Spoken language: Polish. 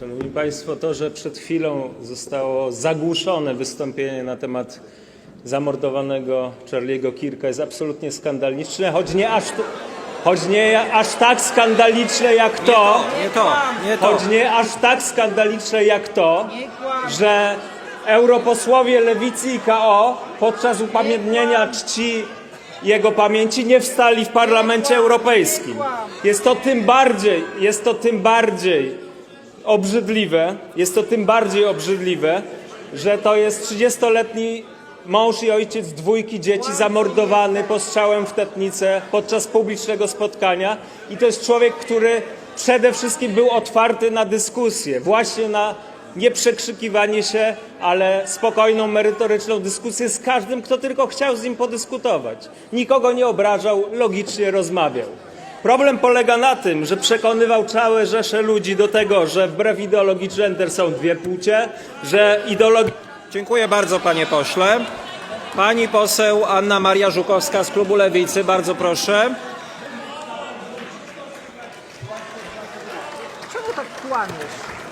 Szanowni Państwo, to, że przed chwilą zostało zagłuszone wystąpienie na temat zamordowanego Charlie'ego Kirka jest absolutnie skandaliczne, choć nie aż, tu- choć nie aż tak skandaliczne jak to, Nie to, nie to. choć nie aż tak skandaliczne jak to, że europosłowie Lewicy i KO podczas upamiętnienia czci jego pamięci nie wstali w Parlamencie Europejskim. Jest to tym bardziej, jest to tym bardziej obrzydliwe, jest to tym bardziej obrzydliwe, że to jest 30-letni mąż i ojciec dwójki dzieci zamordowany postrzałem w tetnicę podczas publicznego spotkania i to jest człowiek, który przede wszystkim był otwarty na dyskusję, właśnie na nie przekrzykiwanie się, ale spokojną, merytoryczną dyskusję z każdym, kto tylko chciał z nim podyskutować. Nikogo nie obrażał, logicznie rozmawiał. Problem polega na tym, że przekonywał całe rzesze ludzi do tego, że wbrew ideologii gender są dwie płcie, że ideologia Dziękuję bardzo, panie pośle. Pani poseł Anna Maria Żukowska z klubu Lewicy, bardzo proszę. Czemu tak kłamiesz?